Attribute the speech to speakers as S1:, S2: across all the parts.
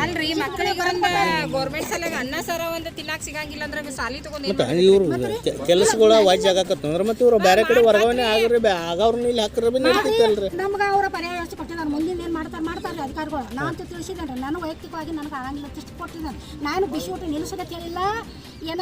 S1: ಅಲ್ರಿ ಮಕ್ಕಳಿಗೆ ಒಂದು ಗೌರ್ಮೆಂಟ್ ಸಲಗ ಅನ್ನ ಸರ ಒಂದು ತಿನ್ನಾಕ ಸಿಗಂಗಿಲ್ಲ ಅಂದ್ರೆ ಸಾಲಿ ತಗೊಂಡ್
S2: ಮತ್ತೆ ಇವ್ರು ಕೆಲಸಗಳ ವಾಜ್ ಆಗಕತ್ತಂದ್ರ ಮತ್ತೆ ಇವ್ರು ಬೇರೆ ಕಡೆ ವರ್ಗಾವಣೆ ಆಗ್ರಿ ಆಗವ್ರನ್ನ ಇಲ್ಲಿ ಹಾಕ್ರ ಬಿ ನಡೀತೈತಲ್ರಿ.
S3: ನಮ್ಗೆ ಅವರ ಪರ್ಯಾಯ ವ್ಯವಸ್ಥೆ ಕೊಟ್ಟಿದ್ದಾರೆ ಮುಂದಿನ ಏನು ಮಾಡ್ತಾರೆ ಮಾಡ್ತಾರೆ ಅಧಿಕಾರಿಗಳು. ನಾನು ತಿಳಿಸಿದ್ದೇನೆ ನಾನು ವೈಯಕ್ತಿಕವಾಗಿ ನನಗೆ ಆಗಂಗಿಲ್ಲ ಅಂತ ಇಷ್ಟು ನಾನು ಬಿಸಿ ಊಟ ನಿಲ್ಲಿಸೋದಕ್ಕೆ ಹೇಳಿಲ್ಲ ಏನ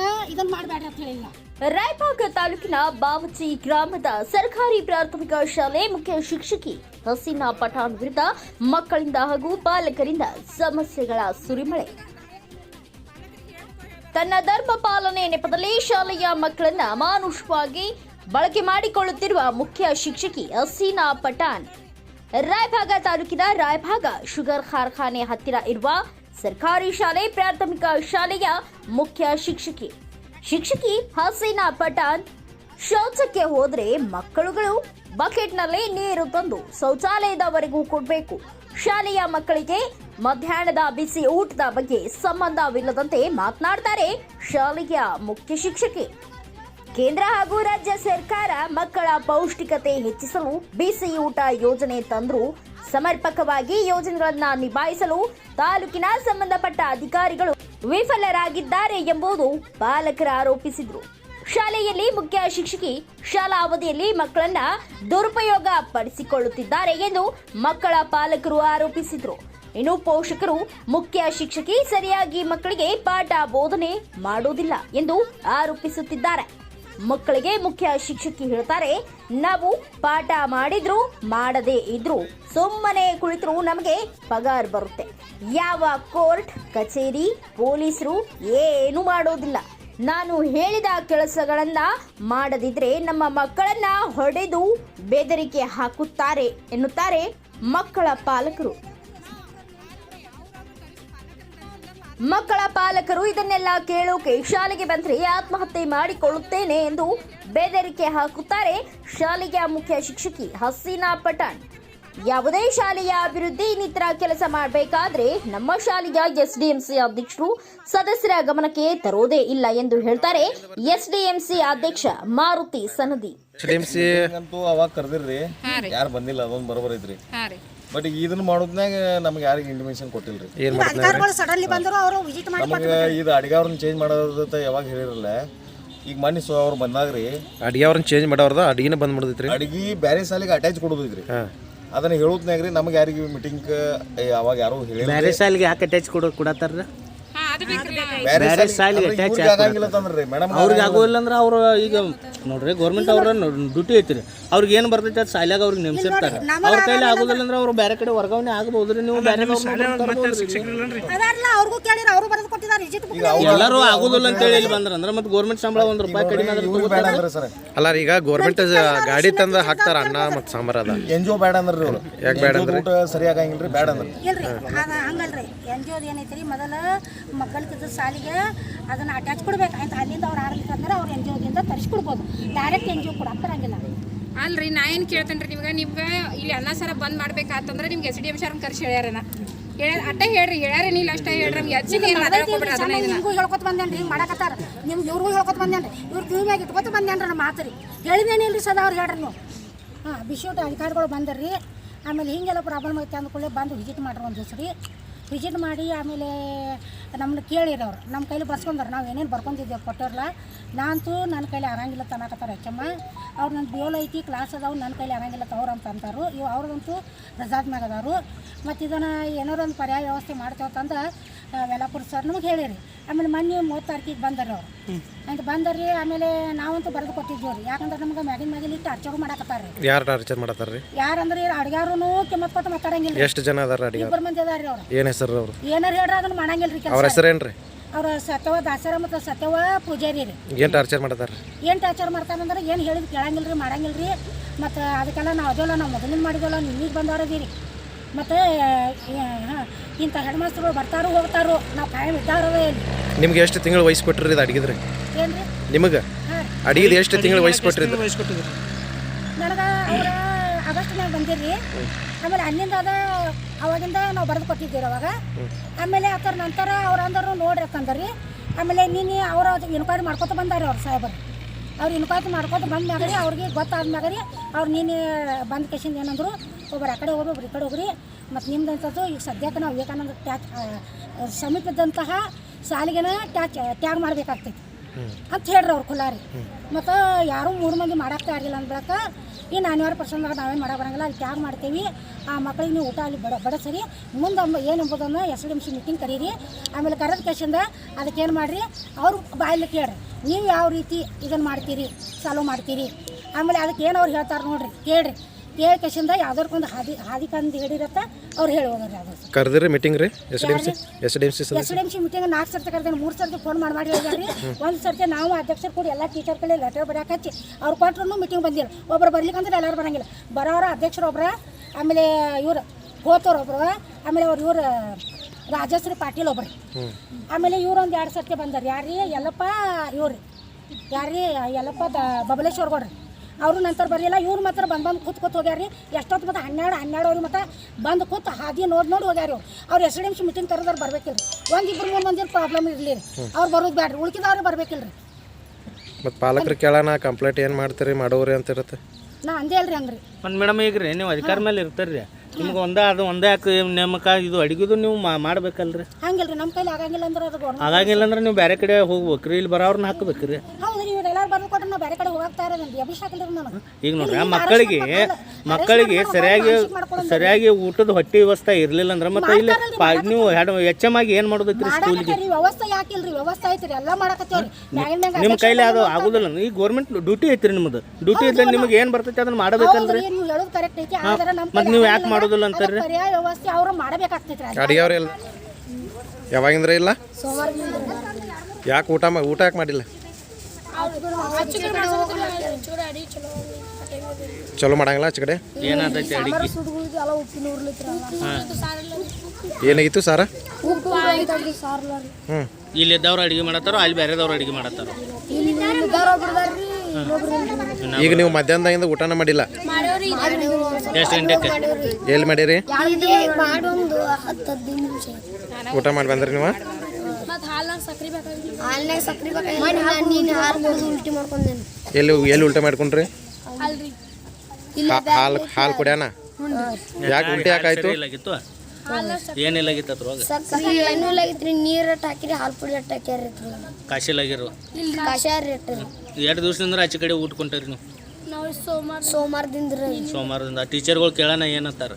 S4: ತಾಲೂಕಿನ ಬಾವಚಿ ಗ್ರಾಮದ ಸರ್ಕಾರಿ ಪ್ರಾಥಮಿಕ ಶಾಲೆ ಮುಖ್ಯ ಶಿಕ್ಷಕಿ ಹಸೀನಾ ಪಠಾಣ್ ವಿರುದ್ಧ ಮಕ್ಕಳಿಂದ ಹಾಗೂ ಪಾಲಕರಿಂದ ಸಮಸ್ಯೆಗಳ ಸುರಿಮಳೆ. ತನ್ನ ಧರ್ಮ ಪಾಲನೆ ನೆಪದಲ್ಲಿ ಶಾಲೆಯ ಮಕ್ಕಳನ್ನ ಅಮಾನುಷವಾಗಿ ಬಳಕೆ ಮಾಡಿಕೊಳ್ಳುತ್ತಿರುವ ಮುಖ್ಯ ಶಿಕ್ಷಕಿ ಹಸೀನಾ ಪಠಾಣ್. ರಾಯಭಾಗ ತಾಲೂಕಿನ ರಾಯಭಾಗ ಶುಗರ್ ಕಾರ್ಖಾನೆ ಹತ್ತಿರ ಇರುವ ಸರ್ಕಾರಿ ಶಾಲೆ, ಪ್ರಾಥಮಿಕ ಶಾಲೆಯ ಮುಖ್ಯ ಶಿಕ್ಷಕಿ. ಶಿಕ್ಷಕಿ ಹಸೀನಾ ಪಠಾಣ್ ಶೌಚಕ್ಕೆ ಹೋದ್ರೆ ಮಕ್ಕಳುಗಳು ಬಕೆಟ್ನಲ್ಲಿ ನೀರು ತಂದು ಶೌಚಾಲಯದವರೆಗೂ ಕೊಡಬೇಕು. ಶಾಲೆಯ ಮಕ್ಕಳಿಗೆ ಮಧ್ಯಾಹ್ನದ ಬಿಸಿ ಊಟದ ಬಗ್ಗೆ ಸಂಬಂಧವಿಲ್ಲದಂತೆ ಮಾತನಾಡ್ತಾರೆ ಶಾಲೆಯ ಮುಖ್ಯ ಶಿಕ್ಷಕಿ. ಕೇಂದ್ರ ಹಾಗೂ ರಾಜ್ಯ ಸರ್ಕಾರ ಮಕ್ಕಳ ಪೌಷ್ಟಿಕತೆ ಹೆಚ್ಚಿಸಲು ಬಿಸಿ ಊಟ ಯೋಜನೆ ತಂದ್ರು ಸಮರ್ಪಕವಾಗಿ ಯೋಜನೆಗಳನ್ನು ನಿಭಾಯಿಸಲು ತಾಲೂಕಿನ ಸಂಬಂಧಪಟ್ಟ ಅಧಿಕಾರಿಗಳು ವಿಫಲರಾಗಿದ್ದಾರೆ ಎಂಬುದು ಪಾಲಕರು ಆರೋಪಿಸಿದ್ರು. ಶಾಲೆಯಲ್ಲಿ ಮುಖ್ಯ ಶಿಕ್ಷಕಿ ಶಾಲಾ ಅವಧಿಯಲ್ಲಿ ಮಕ್ಕಳನ್ನ ದುರುಪಯೋಗ ಪಡಿಸಿಕೊಳ್ಳುತ್ತಿದ್ದಾರೆ ಎಂದು ಮಕ್ಕಳ ಪಾಲಕರು ಆರೋಪಿಸಿದ್ರು. ಇನ್ನು ಪೋಷಕರು, ಮುಖ್ಯ ಶಿಕ್ಷಕಿ ಸರಿಯಾಗಿ ಮಕ್ಕಳಿಗೆ ಪಾಠ ಬೋಧನೆ ಮಾಡುವುದಿಲ್ಲ ಎಂದು ಆರೋಪಿಸುತ್ತಿದ್ದಾರೆ. ಮಕ್ಕಳಿಗೆ ಮುಖ್ಯ ಶಿಕ್ಷಕಿ ಹೇಳ್ತಾರೆ, ನಾವು ಪಾಠ ಮಾಡಿದ್ರು ಮಾಡದೇ ಇದ್ರು ಸುಮ್ಮನೆ ಕುಳಿತರೂ ನಮಗೆ ಪಗಾರ್ ಬರುತ್ತೆ. ಯಾವ ಕೋರ್ಟ್, ಕಚೇರಿ, ಪೊಲೀಸರು ಏನು ಮಾಡೋದಿಲ್ಲ. ನಾನು ಹೇಳಿದ ಕೆಲಸಗಳನ್ನ ಮಾಡದಿದ್ರೆ ನಮ್ಮ ಮಕ್ಕಳನ್ನ ಹೊಡೆದು ಬೆದರಿಕೆ ಹಾಕುತ್ತಾರೆ, ಎನ್ನುತ್ತಾರೆ ಮಕ್ಕಳ ಪಾಲಕರು. ಮಕ್ಕಳ ಪಾಲಕರು ಇದನ್ನೆಲ್ಲ ಕೇಳೋಕೆ ಶಾಲೆಗೆ ಬಂದ್ರೆ ಆತ್ಮಹತ್ಯೆ ಮಾಡಿಕೊಳ್ಳುತ್ತೇನೆ ಎಂದು ಬೆದರಿಕೆ ಹಾಕುತ್ತಾರೆ ಶಾಲೆಯ ಮುಖ್ಯ ಶಿಕ್ಷಕಿ ಹಸೀನಾ ಪಠಾಣ್. ಯಾವುದೇ ಶಾಲೆಯ ಅಭಿವೃದ್ಧಿ ಇನ್ನಿತರ ಕೆಲಸ ಮಾಡಬೇಕಾದ್ರೆ ನಮ್ಮ ಶಾಲೆಯ ಎಸ್ಡಿಎಂಸಿ ಅಧ್ಯಕ್ಷರು ಸದಸ್ಯರ ಗಮನಕ್ಕೆ ತರೋದೇ ಇಲ್ಲ ಎಂದು ಹೇಳ್ತಾರೆ ಎಸ್ಡಿಎಂಸಿ ಅಧ್ಯಕ್ಷ ಮಾರುತಿ ಸನದಿ.
S5: ಎಸ್ಡಿಎಂಸಿ
S6: ಅಂತೂ ಅವಾಗ ಕರೆದಿರ್ರಿ. ಯಾರು ಬಂದಿಲ್ಲ ಅದೊಂದು ಬರೋಬರ್ ಐತ್ರಿ. ಬಟ್ ಈಗ ಇದನ್ನ ಮಾಡೋದ್ನಾಗ ನಮ್ಗೆ ಯಾರಿಗೆ ಇಂಟಿಮೇಷನ್ ಕೊಟ್ಟಿಲ್ಲ
S5: ಏನ್
S3: ಏನು ಅಧಿಕಾರಿಗಳು ಸಡನ್ಲಿ ಬಂದರು ಅವರು ವಿಸಿಟ್ ಮಾಡಿ
S6: ನಮಗೆ ಇದು ಅಡಿಗೆವ್ರನ್ನ ಚೇಂಜ್ ಮಾಡೋದಂತ ಯಾವಾಗ ಹೇಳಿರಲ್ಲ. ಈಗ ಮನೆ ಸೊ ಅವ್ರು ಬಂದಾಗ್ರಿ.
S5: ರೀ ಅವ್ರನ್ನ ಚೇಂಜ್ ಮಾಡೋರ್ದ ಅಡಿಗೆನ ಬಂದ್ ಮಾಡಿದ್ರಿ
S6: ಅಡಿಗೆ ಬೇರೆ ಸಾಲಿಗೆ ಅಟ್ಯಾಚ್ ಕೊಡೋದಿದ್ರಿ ಅದನ್ನ ಹೇಳೋದ್ನಾಗ್ರಿ ನಮ್ಗೆ ಯಾರಿಗೆ ಮೀಟಿಂಗ್ ಯಾವಾಗ ಯಾರು ಹೇಳಿ
S2: ಬೇರೆ ಸಾಲಿಗೆ ಯಾಕೆ ಅಟ್ಯಾಚ್ ಕೊಡೋ ಕೊಡತ್ತಾರ
S6: ಬೇರೆ
S2: ಸಾಲಿಗೆ
S6: ಮೇಡಮ್
S2: ಅವ್ರಿಗೆ ಆಗೋದಿಲ್ಲ ಅಂದ್ರೆ ಅವ್ರು ಈಗ ನೋಡ್ರಿ ಗೌರ್ಮೆಂಟ್ ಅವ್ರ ಡ್ಯೂಟಿ ಐತ್ರಿ. ಅವ್ರಿಗೆ ಏನು ಬರ್ತೈತೆ ಅದು ಸಾಲ್ಯಾಗ ಅವ್ರಿಗೆ ನೇಮಿಸಿರ್ತಾರೆ. ಅವ್ರ ಕೈಲಿ ಆಗೋದಿಲ್ಲ ಅಂದ್ರೆ ಅವ್ರು ಬೇರೆ ಕಡೆ ವರ್ಗಾವಣೆ ರೀ ನೀವು ಬೇರೆ
S3: ಅದಾರಲ್ಲ ಅವ್ರಿಗೂ ಕೇಳಿರ ಅವರು ಬರೆದು ಕೊಟ್ಟಿದ್ದಾರೆ ವಿಸಿಟ್
S2: ಎಲ್ಲರೂ ಆಗೋದಿಲ್ಲ ಅಂತ ಹೇಳಿ ಇಲ್ಲಿ ಬಂದ್ರ ಅಂದ್ರೆ ಮತ್ತೆ ಗೌರ್ಮೆಂಟ್ ಸಂಬಳ ಒಂದ್ ರೂಪಾಯಿ ಕಡಿಮೆ ಆದ್ರೆ
S6: ಇವ್ರಿಗೆ ಬೇಡ ಅಂದ್ರೆ ಸರ್.
S5: ಅಲ್ಲ ರೀ, ಈಗ ಗೌರ್ಮೆಂಟ್ ಗಾಡಿ ತಂದ ಹಾಕ್ತಾರ ಅನ್ನ ಮತ್ತು ಸಾಂಬಾರ್ ಅದ.
S6: ಎನ್ ಜಿ ಒ ಬೇಡ ಅಂದ್ರೆ ಯಾಕೆ
S5: ಯಾಕ್ ಬೇಡ
S6: ಅಂದ್ರೆ ಬೇಡ ಅಂದ್ರೆ.
S3: ಹಂಗಲ್ರಿ ಎನ್ ಜಿ ಏನೈತ್ರಿ ಮೊದಲ ಮಕ್ಕಳಿಗೆ ಸಾಲಿಗೆ ಅದನ್ನು ಅಟ್ಯಾಚ್ ಕೊಡ್ಬೇಕು. ಆಯ್ತು? ಅಲ್ಲಿಂದ ಅವ್ರು ಆಡ್ಬೇಕಂದ್ರೆ ಅವ್ರು ಎನ್ ಜಿ ಓದಿಂದ ತರಿಸ್ಕೊಡ್ಬೋದು. ಡೈರೆಕ್ಟ್ ಎನ್ ಜಿ ಓ ಕೊಡಕ್ಕೆ ಬರಂಗಿಲ್ಲ
S1: ಅಲ್ರಿ ನಾ ಏನು ಕೇಳ್ತೇನೆ ರೀ ನಿಮ್ಗೆ? ನಿಮ್ಗೆ ಇಲ್ಲಿ ಅನ್ನ ಸರ ಬಂದ್ ಮಾಡ್ಬೇಕಾತಂದ್ರೆ ನಿಮ್ಗೆ ಎಸ್ ಡಿ ಎಂ ಶಾರನ್ ಕರ್ಸಿ ಹೇಳ್ಯಾರನ. ಹೇಳ ಅಟ್ಟ ಹೇಳ್ರಿ ಹೇಳ್ಯಾರೇನಿಲ್ಲ ಅಷ್ಟ ಹೇಳ್ರಿ. ನಮ್ಗೆ ಹೆಚ್ಚಿಗೆ
S3: ನಿಮ್ಗೂ ಹೇಳ್ಕೊತ ಬಂದೇನ್ರಿ? ಹಿಂಗೆ ಮಾಡಕತ್ತಾರ. ನಿಮ್ಗೆ ಇವ್ರಿಗೂ ಹೇಳ್ಕೊತ ಬಂದೇನ್ರಿ? ಇವ್ರು ಕಿವಿ ಮ್ಯಾಗ ಇಟ್ಕೊತ ಬಂದೇನ್ರಿ ನಮ್ಮ ಮಾತು ರೀ ಹೇಳಿದೇನಿಲ್ರಿ ಸದಾ ಅವ್ರು ಹೇಳ್ರಿ ನೀವು. ಹಾಂ ಬಿಸಿಯೂಟ ಅಧಿಕಾರಿಗಳು ಬಂದರ್ರಿ. ಆಮೇಲೆ ಹಿಂಗೆಲ್ಲ ಪ್ರಾಬ್ಲಮ್ ಐತೆ ಅಂದ್ಕೊಳ್ಳಿ ಬಂದು ವಿಸಿಟ್ ಮಾಡ್ರಿ ಒಂದು ದಿವಸ ರೀ. ವಿಸಿಟ್ ಮಾಡಿ ಆಮೇಲೆ ನಮ್ಮನ್ನ ಕೇಳಿರೋರು ಅವ್ರು ನಮ್ಮ ಕೈಲಿ ಬರ್ಸ್ಕೊಂಡ್ರು ನಾವು ಏನೇನು ಬರ್ಕೊಂಡಿದ್ದೇವೆ ಕೊಟ್ಟವ್ರಲ್ಲ ನಾನಂತೂ ನನ್ನ ಕೈಲಿ ಆರಂಗಿಲ್ಲ ತನಕತ್ತಾರ ಹೆಚ್ಚಮ್ಮ ಅವ್ರು ನನ್ನ ಬಿಯೋಲ್ ಐತಿ ಕ್ಲಾಸ್ ಅದಾವು ನನ್ನ ಕೈಲಿ ಆರಂಗಿಲ್ಲ ತವ್ರು ಅಂತ ಅಂತಾರು. ಇವು ಅವ್ರದಂತೂ ರಜಾದ್ ಮ್ಯಾಗ ಅದಾರು. ಮತ್ತು ಇದನ್ನು ಏನಾರು ಒಂದು ಪರ್ಯಾಯ ವ್ಯವಸ್ಥೆ ಮಾಡ್ತೇವಂತಂದು ವೆಲಾಪುರ ಸರ್ ನಮಗೆ ಹೇಳಿರಿ. ಆಮೇಲೆ ಮೊನ್ನೆ ಮೂವತ್ತು ತಾರೀಕಿಗೆ ಬಂದರು ಅವ್ರು. ಅಂತ ಬಂದರಿ ಆಮೇಲೆ ನಾವಂತೂ ಬರೆದು ಕೊಟ್ಟಿದ್ದೀವಿ ರೀ ಯಾಕಂದ್ರೆ ನಮ್ಗೆ ಮ್ಯಾಗಿನ ಮ್ಯಾಗಿನ ಇಟ್ಟು ಅರ್ಚರು ಮಾಡಕತ್ತಾರ ರೀ
S5: ಯಾರು ಟಾರ್ಚರ್ ಮಾಡತ್ತಾರ್ರಿ?
S3: ಯಾರಂದ್ರೆ ಅಡ್ಗ್ಯಾರು ಕಿಮ್ಮತ್ ಕೊಟ್ಟು ಮಾತಾಡಂಗಿಲ್ಲ
S5: ಎಷ್ಟು ಜನ ಅದಾರ ಅಡಿಗೆ
S3: ಇಬ್ಬರು ಮಂದಿ ಅದಾರ ರೀ ಅವ್ರು.
S5: ಏನ್ ಹೆಸರು ಅವ್ರು
S3: ಏನಾರು ಹೇಳ್ರಿ ಅದನ್ನ ಮಾಡಂಗಿಲ್ಲ ರೀ
S5: ಅವ್ರ
S3: ಕೆಲಸ
S5: ಹೆಸರೇನ್ರಿ
S3: ಅವ್ರ ಸತ್ಯವ ದಾಸರ ಮತ್ತು ಸತ್ಯವ ಪೂಜಾರಿ ರೀ.
S5: ಏನು ಟಾರ್ಚರ್ ಮಾಡತ್ತಾರ
S3: ಏನು ಟಾರ್ಚರ್ ಮಾಡ್ತಾನಂದ್ರೆ ಏನು ಹೇಳಿದ್ ಕೇಳಂಗಿಲ್ಲ ರೀ ಮಾಡಂಗಿಲ್ಲ ರೀ ಮತ್ತು ಅದಕ್ಕೆಲ್ಲ ನಾವು ಅದೆಲ್ಲ ನಾವು ಮೊದಲಿನ ಮಾಡಿದೆಲ್ಲ ನಿಮಗೆ ಬಂದವರದೀರಿ ಮತ್ತು ಹಾಂ ಇಂಥ ಹೆಣ್ಮಸ್ರು ಬರ್ತಾರೋ ಹೋಗ್ತಾರೋ ನಾವು ಕಾಯಂ ಇದ್ದಾರವೇ ಇಲ್ಲಿ.
S5: ನಿಮ್ಗೆ ಎಷ್ಟು ತಿಂಗಳು ವಯಸ್ಸು ಕೊಟ್ಟರು ಇದು ಅಡಿಗೆದ್ರಿ?
S3: ಏನು ರೀ.
S5: ನಿಮಗೆ ಅಡಿಗೆದು ಎಷ್ಟು ತಿಂಗಳು ವಯಸ್ಸು ಕೊಟ್ರಿ ಇದು?
S3: ನನಗೆ ಅವ್ರ ಬಂದಿರ್ರಿ ಆಮೇಲೆ ಅಲ್ಲಿಂದ ಅದ ಅವಾಗಿಂದ ನಾವು ಬರೆದು ಕೊಟ್ಟಿದ್ದೀರಿ ಅವಾಗ. ಆಮೇಲೆ ಅದರ ನಂತರ ಅವ್ರು ಅಂದರು ನೋಡ್ರಿ ಅಂತಂದ್ರಿ. ಆಮೇಲೆ ನೀನು ಅವ್ರ ಇನ್ಕ್ವೈರಿ ಮಾಡ್ಕೊತ ಬಂದಾರೆ ಅವ್ರ ಸಾಹೇಬರು. ಅವ್ರು ಇನ್ಕ್ವೈರಿ ಮಾಡ್ಕೊತ ಬಂದ ಮ್ಯಾಗ್ರಿ ಅವ್ರಿಗೆ ಗೊತ್ತಾದ ಮ್ಯಾಗ್ರಿ ರೀ ಅವ್ರು ನೀನು ಬಂದ ಕೇಸಿಂದ ಏನಂದ್ರು ಒಬ್ಬರು ಆ ಕಡೆ ಹೋಗ್ರಿ ಒಬ್ರು ಈ ಕಡೆ ಹೋಗ್ರಿ ಮತ್ತು ನಿಮ್ದು ಅಂಥದ್ದು ಈಗ ಸದ್ಯಕ್ಕೆ ನಾವು ವಿವೇಕಾನಂದ ಟ್ಯಾಚ್ ಸಮೀಪದಂತಹ ಶಾಲೆಗೆನ ಟ್ಯಾಚ್ ಟ್ಯಾಗ್ ಮಾಡಬೇಕಾಗ್ತೈತಿ. ಅಂತ ಹೇಳ್ರಿ ಅವ್ರು ಕುಲಾರಿ. ಮತ್ತು ಯಾರೂ ಮೂರು ಮಂದಿ ಮಾಡೋಕ್ಕೆ ಆಗಿಲ್ಲ ಅಂದ್ಬಳಕ ಇನ್ನು ಪರ್ಸೆಂಟ್ ಪರ್ಸನ್ದಾಗ ನಾವೇನು ಮಾಡೋ ಬರಂಗಿಲ್ಲ, ಅಲ್ಲಿ ತ್ಯಾಗ ಮಾಡ್ತೀವಿ. ಆ ಮಕ್ಕಳಿಗೆ ನೀವು ಊಟ ಅಲ್ಲಿ ಬಡ ಬಡಸರಿ ಮುಂದೆ ಏನು ಎಂಬುದನ್ನು S D M C meeting ಕರೀರಿ. ಆಮೇಲೆ ಕರೆದ ಕೇಸಿಂದ ಅದಕ್ಕೆ ಏನು ಮಾಡಿರಿ? ಅವ್ರು ಬಾಯಲ್ಲಿ ಕೇಳ್ರಿ. ನೀವು ಯಾವ ರೀತಿ ಇದನ್ನು ಮಾಡ್ತೀರಿ ಸಾಲ್ವ್ ಮಾಡ್ತೀರಿ? ಆಮೇಲೆ ಅದಕ್ಕೆ ಏನು ಅವ್ರು ಹೇಳ್ತಾರೆ ನೋಡಿರಿ, ಕೇಳ್ರಿ. ಕೇಳಿ ಕೇಸಿಂದ ಯಾವ್ದಕ್ಕೊಂದು ಹಾದಿ ಹಾದಿ ಕಂದು ಹೇಳಿರತ್ತ ಅವ್ರು ಹೇಳಿ ಹೋಗೋರಿ ಯಾವ್ದು
S5: ಕರೆದ್ರಿ ಮೀಟಿಂಗ್ ರೀ? S D M C S D M C
S3: S D M C meeting ನಾಲ್ಕು ಸರ್ತಿ ಕರೆದೇನೆ ಮೂರು ಸರ್ತಿ ಫೋನ್ ಮಾಡಿ ಮಾಡಿ ರೀ ಒಂದು ಸರ್ತಿ ನಾವು ಅಧ್ಯಕ್ಷರು ಕೂಡಿ ಎಲ್ಲ ಟೀಚರ್ ಕಡೆ ಲೆಟರ್ ಬರೆಯಕ್ಕೆ ಹಚ್ಚಿ ಅವ್ರು ಕೊಟ್ಟರು ಮೀಟಿಂಗ್ ಬಂದಿಲ್ಲ. ಒಬ್ರು ಬರ್ಲಿಕ್ಕಂದ್ರೆ ಎಲ್ಲರೂ ಬರಂಗಿಲ್ಲ. ಬರೋರು ಅಧ್ಯಕ್ಷರು ಒಬ್ರ ಆಮೇಲೆ ಇವ್ರು ಹೋತವ್ರು ಒಬ್ರು ಆಮೇಲೆ ಅವ್ರು ಇವ್ರು ರಾಜಶ್ರೀ ಪಾಟೀಲ್ ಒಬ್ರು. ಆಮೇಲೆ ಇವ್ರು ಒಂದು ಎರಡು ಸರ್ತಿ ಬಂದಾರೆ. ಯಾರೀ ಯಲ್ಲಪ್ಪ ಇವ್ರಿ. ಯಾರೀ ಯಲ್ಲಪ್ಪ ದ ಬಬಲೇಶ್ವರ್ ಗೌಡ್ರಿ. ಅವರು ನಂತರ ಬರಲಿಲ್ಲ ಇವ್ರು ಮಾತ್ರ ಬಂದು ಬಂದು ಕೂತ್ ಕೂತ್ ಹೋಗ್ಯಾರಿ ಎಷ್ಟೊತ್ತು ಮತ್ತೆ ಹನ್ನೆರಡು ಹನ್ನೆರಡು ಅವ್ರಿಗೆ ಮತ್ತೆ ಬಂದು ಕೂತ್ ಹಾದಿ ನೋಡಿ ನೋಡಿ ಹೋಗ್ಯಾರ ಅವ್ರು S D M C meeting ಕರೆದ್ರೆ ಬರ್ಬೇಕಿಲ್ಲ ಒಂದು ಇಬ್ಬರು ಮೂರು ಮಂದಿರ ಪ್ರಾಬ್ಲಮ್ ಇರಲಿ ಅವ್ರು ಬರೋದು ಬ್ಯಾಡ್ರಿ. ಉಳ್ಕಿದವ್ರು ರೀ
S5: ಮತ್ತು ಪಾಲಕರು ಕೇಳೋಣ ಕಂಪ್ಲೇಂಟ್ ಏನು ಮಾಡ್ತೀರಿ ಮಾಡೋರಿ ಅಂತ ಇರುತ್ತೆ
S3: ನಾ ಅಂದೇ ಅಲ್ರಿ ಹಂಗ್ರಿ.
S2: ಒಂದು ಮೇಡಮ್ ಈಗ ರೀ ನೀವು ಅಧಿಕಾರ ಮೇಲೆ ಇರ್ತೀರಿ ರೀ ನಿಮ್ಗೆ ಒಂದೇ ಅದು ಒಂದೇ ಯಾಕೆ ನೇಮಕ ಇದು ಅಡಿಗೆದು ನೀವು ಮಾ ಮಾಡ್ಬೇಕಲ್ರಿ?
S3: ಹಂಗಿಲ್ರಿ ನಮ್ಮ ಕೈಲಿ ಆಗಂಗಿಲ್ಲ ಅಂದ್ರೆ ಅದು ಆಗಂಗಿಲ್ಲ
S2: ಹಾಗಾಗಿಲ್ಲ ಅಂದ್ರೆ ನೀವು ಬೇರೆ ಕಡೆ ಹೋಗ್ಬೇಕು ರೀ ಇಲ್ಲಿ ಬರೋರ್ನ ಹಾಕ್ಬೇಕು ರೀ
S3: ಹೌದು ನೀವು ಎಲ್ಲರೂ ಬರ್ದು ಕೊಟ್ರೆ ನಾವು ಬೇರೆ ಕಡೆ ಹೋಗ್ತಾ ಇರೋದನ್ರಿ ಅಭಿಷೇಕ ಇಲ್ರಿ ನನಗೆ
S2: ಈಗ ನೋಡ್ರಿ ಆ ಮಕ್ಕಳಿಗೆ ಮಕ್ಕಳಿಗೆ ಸರಿಯಾಗಿ ಸರಿಯಾಗಿ ಊಟದ ಹೊಟ್ಟೆ ವ್ಯವಸ್ಥೆ ಇರಲಿಲ್ಲ ಅಂದ್ರೆ ಮತ್ತೆ ಇಲ್ಲಿ ಪಾ ನೀವು ಹೆಚ್ಚಾಗಿ ಎಚ್ ಎಂ ಆಗಿ ಏನು ಮಾಡೋದೈತ್ರಿ ಸ್ಕೂಲ್ಗೆ?
S3: ನಿಮ್ ವ್ಯವಸ್ಥೆ ಯಾಕಿಲ್ರಿ ವ್ಯವಸ್ಥೆ ಐತ್ರಿ ಎಲ್ಲ ಮಾಡಕತ್ತೇವ್ರಿ. ಮ್ಯಾಗಿನ
S2: ನಿಮ್ಮ ಕೈಲಿ ಅದು ಆಗುದಿಲ್ಲ. ಈ ಗೌರ್ಮೆಂಟ್ ಡ್ಯೂಟಿ ಐತ್ರಿ ನಿಮ್ಮದು ಡ್ಯೂಟಿ ಇದ್ದಾಗ ನಿಮಗೆ ಏನು ಬರ್ತೈತೆ ಅದನ್ನ ಮಾಡಬೇಕಲ್ರಿ
S3: ನೀವು ಹೇಳೋದು ಕರೆಕ್ಟ್ ಐತಿ. ಆದ್ರೆ ನಮ್ಮ
S2: ಮತ್ತೆ ನೀವು ಯಾಕೆ ಮಾಡೋದಿಲ್ಲ ಅಂತಾರ್ರಿ
S3: ಪರ್ಯಾಯ ವ್ಯವಸ್ಥೆ ಅವ್ರು ಮಾಡಬೇಕಾಗ್ತೈತ್ರಿ. ಅದು.
S5: ಅಡಿಗೆ ಅವ್ರಿ ಇಲ್ಲ. ಯಾವಾಗಿಂದ್ರೆ ಇಲ್ಲ? ಯಾಕೆ ಊಟ ಮಾ ಊಟ ಯಾಕೆ ಮಾಡಿಲ್ಲ? ಚಲೋ ಮಾಡಂಗಿಲ್ಲ ಆಚೆ ಕಡೆ?
S2: ಏನಾದೈತಿ ಅಡಿಗೆ?
S5: ಏನಾಗಿತ್ತು ಸಾರ? ಹ್ಞೂ
S2: ಇಲ್ಲಿ ಇದ್ದವ್ರು ಅಡಿಗೆ ಮಾಡತ್ತಾರೋ ಅಲ್ಲಿ ಬೇರೆದವ್ರು ಅಡಿಗೆ ಮಾಡತ್ತಾರೋ?
S5: ಈಗ ನೀವು ಮಧ್ಯಾಹ್ನದಾಗಿಂದ ಊಟನ ಮಾಡಿಲ್ಲ?
S2: ಎಷ್ಟು ಗಂಟೆಗೆ?
S5: ಎಲ್ಲಿ ಮಾಡೀರಿ? ಊಟ ಮಾಡಿ ಬಂದ್ರಿ ನೀವು?
S7: ಹಾಲ್ನಾಗ ಸಕ್ರಿ ಬೇಕಾಗಿಲ್ಲ ನೀನು ಹಾಲು ಕುಡಿದು ಉಲ್ಟಿ ಮಾಡ್ಕೊಂಡೇನು
S5: ಎಲ್ಲಿ ಎಲ್ಲಿ ಉಲ್ಟ ಮಾಡ್ಕೊಂಡ್ರಿ?
S7: ಅಲ್ರಿ.
S5: ಹಾಲು ಹಾಲು ಕುಡಿಯೋಣ ಯಾಕೆ ಉಲ್ಟಿ ಯಾಕಾಯ್ತು
S2: ಇಲ್ಲಾಗಿತ್ತು. ಏನಿಲ್ಲಾಗಿತ್ತು ಅದ್ರೊಳಗೆ
S7: ಸಕ್ರಿ ಏನೂ? ಇಲ್ಲಾಗಿತ್ರಿ ನೀರು ಅಟ್ ಹಾಕಿರಿ ಹಾಲು ಪುಡಿ ಅಟ್ ಹಾಕ್ಯಾರಿ
S2: ಕಾಶಿಲಾಗಿರು
S7: ಕಾಶ್ಯಾರ ರೀ.
S2: ಎರಡು ದಿವಸದಿಂದ ಆಚೆ ಕಡೆ ಊಟ ಕೊಂಟಾರಿ ನೀವು.
S7: ಸೋಮವಾರ ಸೋಮವಾರದಿಂದ ರೀ.
S2: ಸೋಮವಾರದಿಂದ ಟೀಚರ್ಗಳು ಕೇಳೋಣ ಏನಂತಾರ?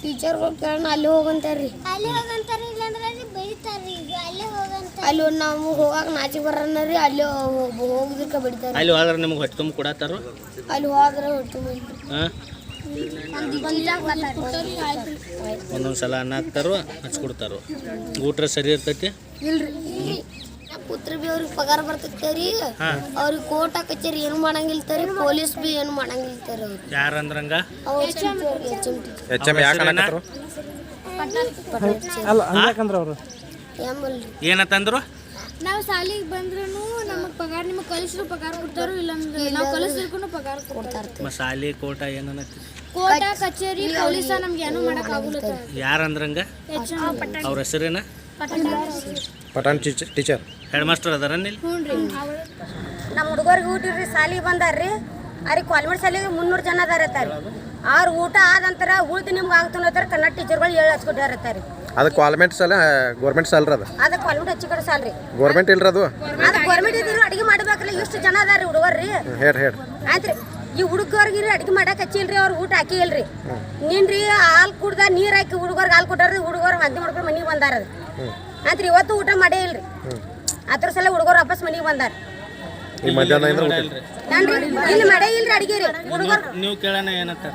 S7: ಟೀಚರ್ಗಳು ಕೇಳೋಣ ಅಲ್ಲಿ ಹೋಗಂತಾರ್ರಿ. ಅಲ್ಲಿ ಹೋಗಂತಾರ ಇಲ್ಲಾಂದ್ರೆ ಬೈತಾರ್ರಿ ಅಲ್ಲಿ ನಾವು ಹೋಗಾಕ ನಾಚಿಗೆ ಬರೋಣ ರೀ ಅಲ್ಲಿ ಹೋಗಿದ್ರಕ ಬಡಿತಾರ.
S2: ಅಲ್ಲಿ ಹೋದ್ರೆ ನಿಮ್ಗೆ ಹೊಟ್ಟೆ ತುಂಬ ಕೊಡತ್ತಾರ?
S7: ಅಲ್ಲಿ ಹೋದ್ರೆ ಹೊಟ್ಟು
S2: ಹಾಂ? ಒಂದೊಂದು ಸಲ ಅನ್ನ ಹಾಕ್ತಾರೋ ಹಚ್ಕೊಡ್ತಾರೋ. ಊಟ ಸರಿ ಇರ್ತೈತಿ?
S7: ಇಲ್ರಿ. ಪುತ್ರ ಬಿ ಅವ್ರಿಗೆ ಪಗಾರ ಬರ್ತೈತೆ ರೀ. ಅವ್ರಿಗೆ ಕೋರ್ಟ್ ಕಚೇರಿ ಏನು ಮಾಡಂಗಿಲ್ತಾರಿ ಪೊಲೀಸ್ ಬಿ ಏನು ಮಾಡಂಗಿಲ್ತಾರಿ ಅವ್ರು. ಅವ್ರು ಎಚ್ ಎಂ ಟಿ.
S5: ಎಚ್
S2: ಏನಂತಂದ್ರು
S8: ನಾವು ಸಾಲಿಗೆ ಬಂದ್ರೂ ನಮಗೆ ಪಗಾರ ನಿಮಗೆ ಕಲಿಸಿದ್ರು ಪಗಾರ ಕೊಡ್ತಾರೋ ಇಲ್ಲಾಂದ್ರೆ ನಾವು ಕಲಿಸಿದ್ರು ಪಗಾರ ಕೊಡ್ತಾರೆ.
S2: ಮಸಾಲೆ ಕೋಟ ಏನನ್ನತ್ತಿ
S8: ಕೋಟ ಕಚೇರಿ ಪೊಲೀಸ ನಮ್ಗೆ ಏನು ಮಾಡಕ್ ಆಗುಲ್ಲ
S2: ಯಾರಂದ್ರಂಗ ಅವ್ರ ಹೆಸರೇನ?
S5: Pathan teacher. Teacher
S2: head master ಅದಾರ
S9: ನಮ್ಮ ಹುಡುಗರಿಗೆ ಊಟ ರೀ ಸಾಲಿಗೆ ಬಂದಾರ್ರಿ. ಅವ್ರಿಗೆ ಕಾಲ್ಮೆಂಟ್ ಸಾಲಿಗೆ ಮುನ್ನೂರು ಜನ ಅದಾರತ್ತಾರ. ಅವ್ರ ಊಟ ಆದಂತರ ಉಳ್ದು ನಿಮ್ಗೆ ಆಗ್ತಾನೆ ಕನ್ನಡ ಟೀಚರ್ಗಳು ಹೇಳಿ ಹಚ್ಕೊಟ್ಟಿರತ್ತಾರ.
S5: ಅದು ಕ್ವಾಲ್ಮೆಂಟ್ ಸಾಲ ಗೌರ್ಮೆಂಟ್ ಸಾಲ್ರಿ ಅದು.
S9: ಅದಕ್ಕೆ ಕಾಲ್ಮೆಂಟ್ ಹಚ್ಚಿ ಕಡೆ ಸಾಲ್ರಿ.
S5: ಗೌರ್ಮೆಂಟ್ ಇಲ್ರಿ ಅದು.
S9: ಅದು ಗೌರ್ಮೆಂಟ್ ಇದ್ರು ಅಡಿಗೆ ಮಾಡ್ಬೇಕ್ರಿ ಎಷ್ಟು ಜನ ಅದಾರ ಹುಡುಗರ್ರಿ.
S5: ಹೇಳಿ ಹೇಳಿ
S9: ಆಯ್ತ್ರಿ ಈ ಹುಡುಗರ್ಗಿರಿ ಅಡಿಗೆ ಮಾಡಕ್ ಹಚ್ಚಿಲ್ರಿ ಅವ್ರು ಊಟ ಹಾಕಿ ಇಲ್ರಿ. ನೀನ್ರಿ ಹಾಲು ಕುಡ್ದ ನೀರ್ ಹಾಕಿ ಹುಡುಗರ್ಗೆ ಹಾಲು ಕೊಟ್ಟಾರ್ರಿ ಹುಡುಗರು ಮದ್ದಿ ಮಾಡ್ಕೊಂಡು ಮನೆಗೆ ಬಂದಾರ ಅದು. ಆಯ್ತ್ರಿ ಇವತ್ತು ಊಟ ಮಾಡೇ ಇಲ್ರಿ. ಅದ್ರ ಸಲ ಹುಡುಗರು ವಾಪಸ್ ಮನೆಗೆ ಬಂದಾರ.
S5: ಈ ಮಧ್ಯಾಹ್ನದಿಂದ ಊಟ ಇಲ್ಲ.
S9: ನಾನ್ರಿ ಇಲ್ಲಿ ಮಡೇ ಇಲ್ರಿ ಅಡಿಗೆ ರೀ. ಹುಡುಗರು
S2: ನೀವು ಕೇಳೋಣ ಏನಂತಾರ?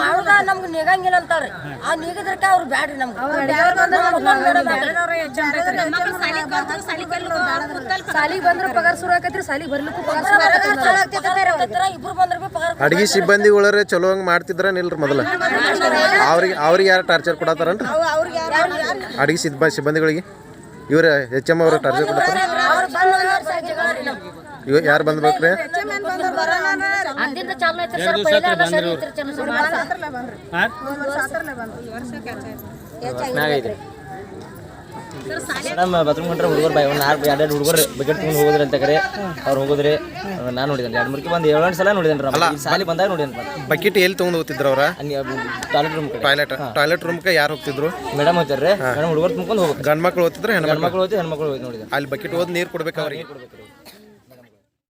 S10: ಮಾಡುದ ನಮ್ಗೆ ನಿಗಂಗಿಲ್ಲ ಅಂತಾರೆ. ಆ ನಿಗದ್ರಕ ಅವ್ರು ಬ್ಯಾಡ್ರಿ ನಮ್ಗೆ. ಸಾಲಿಗೆ ಬಂದ್ರೆ ಪಗಾರ ಶುರು ಆಕತ್ರಿ ಸಾಲಿಗೆ. ಬರ್ಲಿಕ್ಕೂ ಇಬ್ರು ಬಂದ್ರೆ ಪಗಾರ
S5: ಅಡಿಗೆ ಸಿಬ್ಬಂದಿಗಳರೆ ಚಲೋ ಹಂಗೆ ಮಾಡ್ತಿದ್ರ ನಿಲ್ರಿ ಮೊದಲ. ಅವ್ರಿಗೆ ಅವ್ರಿಗೆ ಯಾರು ಟಾರ್ಚರ್ ಕೊಡತ್ತಾರನ್ರಿ? ಅಡಿಗೆ ಸಿಬ್ಬ ಸಿಬ್ಬಂದಿಗಳಿಗೆ? ಇವ್ರ ಎಚ್ ಎಂ ಅವ್ರ ಟಾರ್ಚರ್ ಕೊಡತ್ತಾರ? ಇವ್ ಯಾರು ಬಂದ್ಬೇಕ್ರಿ?
S10: ಅಂದಿಂದ ಚಾಲು ಐತ್ರಿ
S2: ಎರಡು ದಿವಸ ಹತ್ರ ಬಂದ್ರಿ. ಹಾಂ
S11: ಮೇಡಮ್ ಬಾತ್ರೂಮ್ ಕಂಡ್ರೆ ಹುಡುಗರು ಬಾಯ್ ಒಂದು ನಾಲ್ಕು ಎರಡು ಹುಡುಗರು ಬಕೆಟ್ ತಗೊಂಡು ಹೋಗೋದ್ರಿ ಅಂತ ಕರೆ. ಅವ್ರು ಹೋಗೋದ್ರಿ. ನಾನು ನೋಡಿದ್ದೇನೆ ಎರಡು ಮುರ್ಕಿ ಬಂದು ಏಳು ಸಲ ನೋಡಿದ್ದೇನೆ ರೀ ಸಾಲಿ ಬಂದಾಗ ನೋಡಿದ್ದೇನೆ
S5: ಬಕೆಟ್ ಎಲ್ಲಿ ತೊಗೊಂಡು ಹೋಗ್ತಿದ್ರು ಅವ್ರ?
S11: ಟಾಯ್ಲೆಟ್ ರೂಮ್ ಕಡೆ.
S5: ಟಾಯ್ಲೆಟ್ ಟಾಯ್ಲೆಟ್ ರೂಮ್ಗೆ ಯಾರು ಹೋಗ್ತಿದ್ರು?
S11: ಮೇಡಮ್ ಹೋಗ್ತಾರೆ ಮೇಡಮ್ ಹುಡುಗರು ತುಂಬ್ಕೊಂಡು ಹೋಗ್ತಾರೆ
S5: ಗಂಡ್ ಮಕ್ಳು ಹೋಗ್ತಿದ್ರೆ ಹೆಣ್ಮಕ್ಳು?
S11: ಹೋಯ್ತು ಹೆಣ್ಮಕ್ಳು ಹೋಯ್ತು ನೋಡಿದ್ದೇನೆ
S5: ಅಲ್ಲಿ ಬಕೆಟ್ ಹೋದ್ ನೀರು ಕೊಡ್ಬೇಕು ಅವ್ರಿಗೆ.
S11: ಕೊಡ್ಬೇಕು